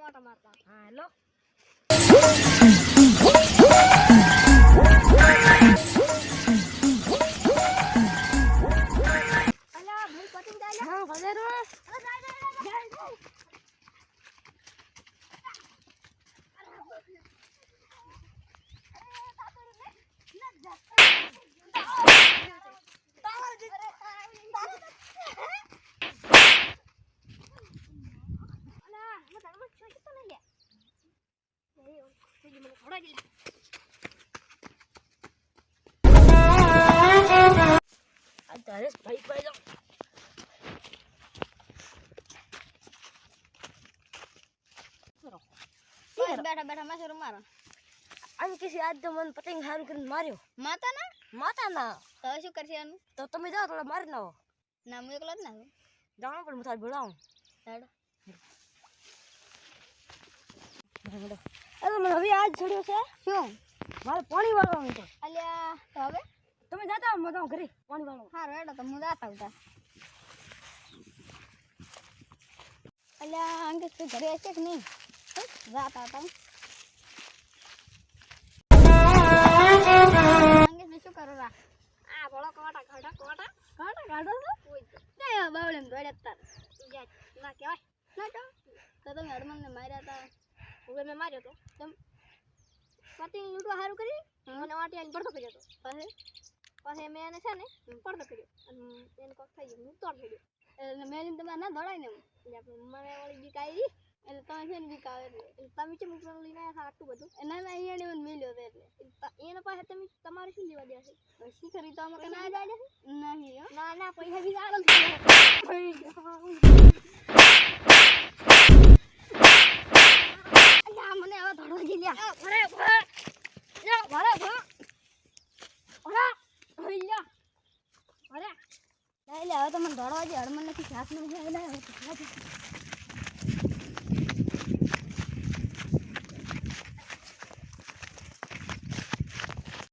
મોટા મારતા હા તારે ભાઈ ભાઈ લો બેઠા બેઠા માથે મારો આમ કે છે આજ તો મને પતંગ હારું કરીને માર્યો. માતા ના માતા ના તો શું કરશે આનું તો તમે જાઓ થોડા મારી નાવો ના હું એકલો જ ના જાણો પણ હું તારે બોલાવું મને હવે આજ છોડ્યો છે? શું? મારે પાણી વાળવાનું છે. અલ્યા તો હવે? તમે જાતા આવો, હું જાઉં ઘરે પાણી વાળો હારું હેડો તો હું જાતા ઉતા અલ્યા અંકિત તું ઘરે છે કે નહીં? જાતા હતા અંકિત શું કરો રા? આ ભલો કોટા કાઢા કોટા? કોટા કાઢો બાવળે દોડ્યા તાર. ના કહેવાય. ના તો તો તમે હડમન ને માર્યા હતા હવે મેં માર્યો તો. તેમ પતિ લૂંટવા સારું કરી મને વાટી આવીને પડતો કર્યો હતો પછી પછી મેં એને છે ને પડતો કર્યો અને એને કોક થઈ ગયું તોડ થઈ ગયો એટલે મેં લઈને તમારે ના દોડાય ને એમ. મને વળી બીક આવી. એટલે તમે છે ને બીક આવે એટલે. તમે ચેમ ઉપર લઈને આવ્યા આટલું બધું. એના ના અહીંયા મને મેલ્યો હતો એટલે. એના પાસે તમે તમારે શું લેવા દેશે શી કરી તો અમે ના જાય નહીં ના ના પૈસા બી સારો એટલે હવે તો મને ધડવા જી હડમન નથી હાથ નથી